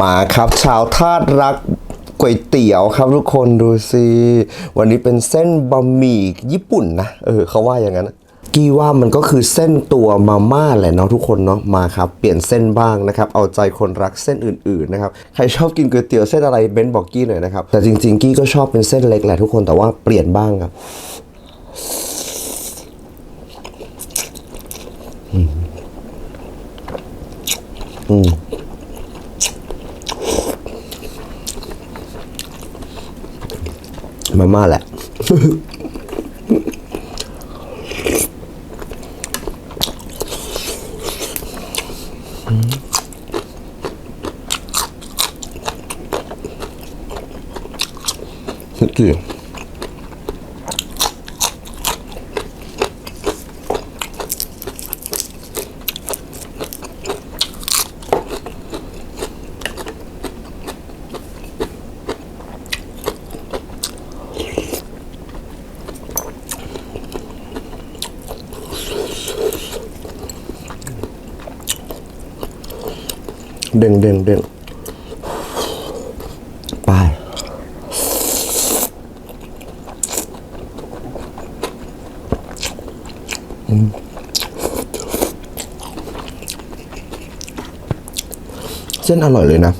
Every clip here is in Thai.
มาครับชาวธาตุรักก๋วยเตี๋ยวครับทุกคนดูสิวันนี้เป็นเส้นบะหมี่ญี่ปุ่นนะเออเขาว่าอย่างนั้นกี้ว่ามันก็คือเส้นตัวมาม่าแหละเนาะทุกคนเนาะมาครับเปลี่ยนเส้นบ้างนะครับเอาใจคนรักเส้นอื่นๆนะครับใครชอบกินก๋วยเตี๋ยวเส้นอะไรเบนบอกกี้หน่อยนะครับแต่จริงๆกี้ก็ชอบเป็นเส้นเล็กแหละทุกคนแต่ว่าเปลี่ยนบ้างครับอืมอืม มาม่าแหละกี่ เด้งเด้งเด้งไปเส้นอร่อยเลยนะ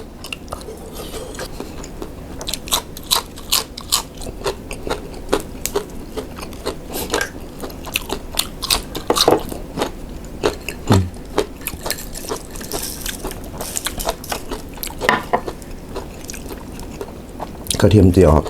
กระเทียมเจียวครับ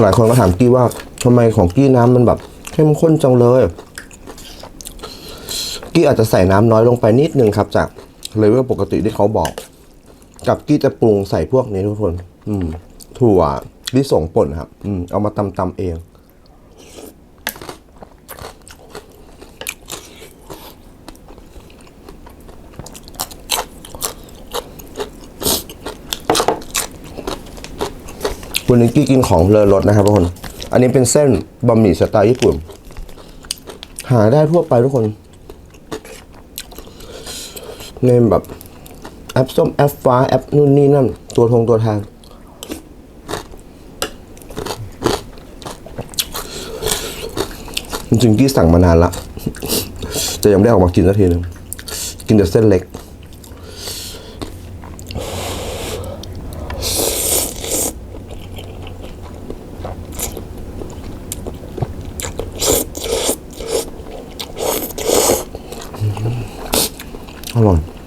หลายคนก็ถามกี้ว่าทำไมของกี้น้ำมันแบบเข้มข้นจังเลย กี้อาจจะใส่น้ำน้อยลงไปนิดนึงครับ จากเลเวลปกติที่เขาบอก กับกี้จะปรุงใส่พวกนี้ทุกคน อืม ถั่วลิสงป่นครับ อืมเอามาตำตำเอง วันนี้กี้กินของเลอรสนะครับทุกคน อันนี้เป็นเส้นบะหมี่สไตล์ญี่ปุ่น หาได้ทั่วไปทุกคนในแบบแอปส้มแอปฟ้าแอปนู่นนี่นั่น ตัวทงตัวทาง จริงๆกี้สั่งมานานละ จะยังไม่ได้ออกมากินสักทีหนึง กินแต่เส้นเล็ก อ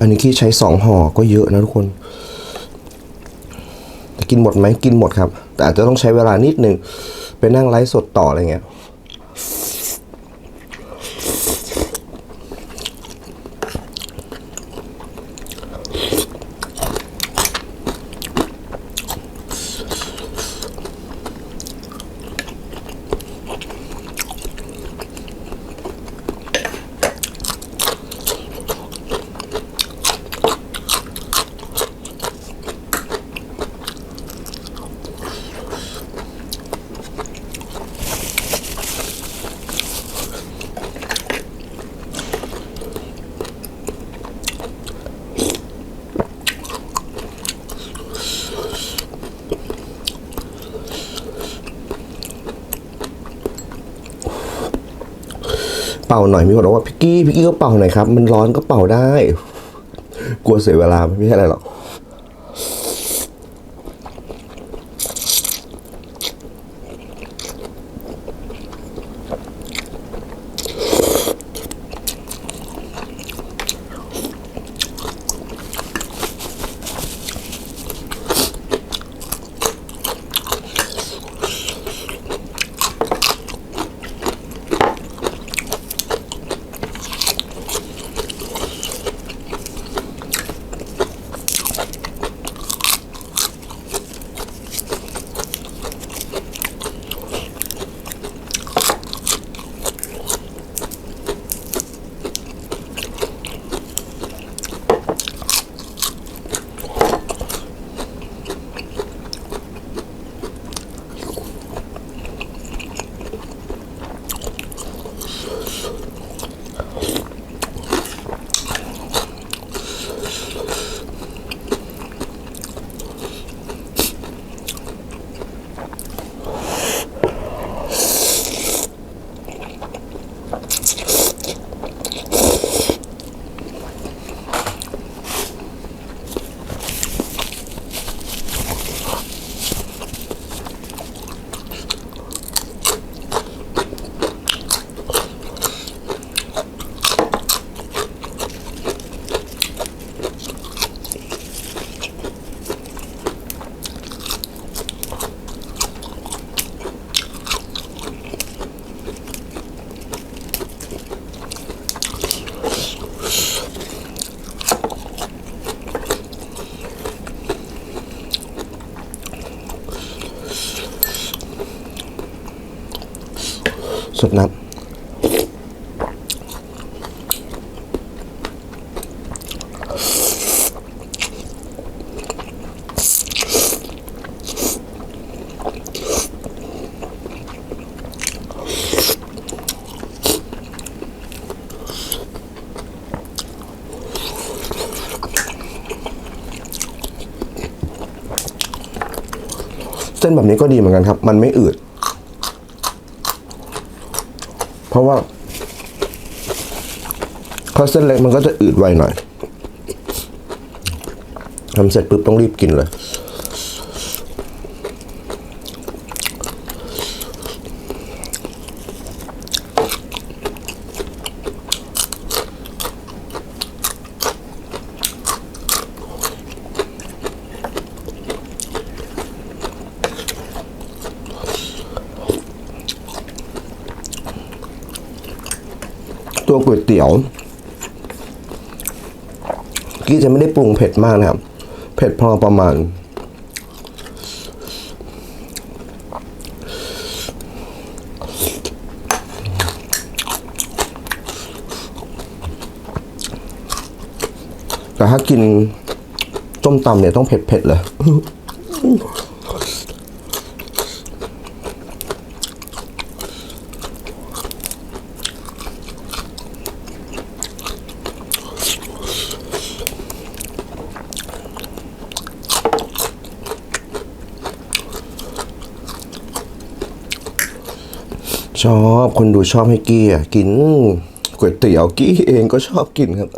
อันนี้กี้ใช้สองห่อก็เยอะนะทุกคนกินหมดไหมกินหมดครับ แต่อาจจะต้องใช้เวลานิดนึงไปนั่งไลฟ์สดต่ออะไรเงี้ย เป่าหน่อยมีคนบอกว่าพี่กี้พี่กี้ก็เป่าหน่อยครับ มันร้อนก็เป่าได้ กลัวเสียเวลาไม่ใช่อะไรหรอก สดน้ำเส้นแบบนี้ก็ดีเหมือนกันครับ มันไม่อืด เพ ราะว่าข้าวเส้นเล็กมันก็จะอืดไวหน่อยทำเสร็จปุ๊บต้องรีบกินเลย ตัวก๋วยเตี๋ยวกี้จะไม่ได้ปรุงเผ็ดมากนะครับ เผ็ดพอประมาณ แต่ถ้ากินต้มตำเนี่ยต้องเผ็ดๆเลย ชอบคนดูชอบให้กี้อะกินก๋วยเตี๋ยวกี้เองก็ชอบกินครับ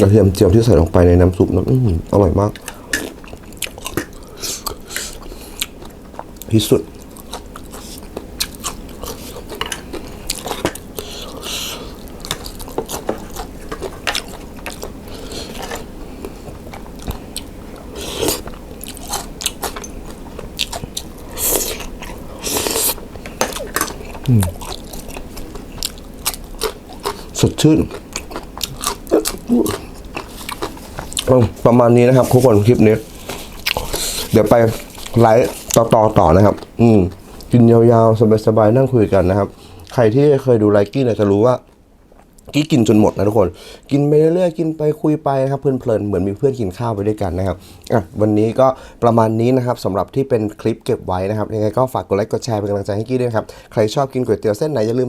กระเทียมเจียวที่ใส่ลงไปในน้ำซุปนั้นอร่อยมาก ที่สุดสดชื่น ประมาณนี้นะครับทุกคนคลิปนี้ เดี๋ยวไปไลฟ์ต่อต่อต่อนะครับ อืมกินยาวๆ สบายๆ นั่งคุยกันนะครับ ใครที่เคยดูไลกี้เนี่ยจะรู้ว่ากี้กินจนหมดนะทุกคน กินไปเรื่อยๆ กินไปคุยไปนะครับเพลินๆ เหมือนมีเพื่อนกินข้าวไปด้วยกันนะครับ อะวันนี้ก็ประมาณนี้นะครับสำหรับที่เป็นคลิปเก็บไว้นะครับ ยังไงก็ฝากกดไลค์กดแชร์เป็นกำลังใจให้กี้ด้วยครับ ใครชอบกินก๋วยเตี๋ยวเส้นไหนอย่าลืม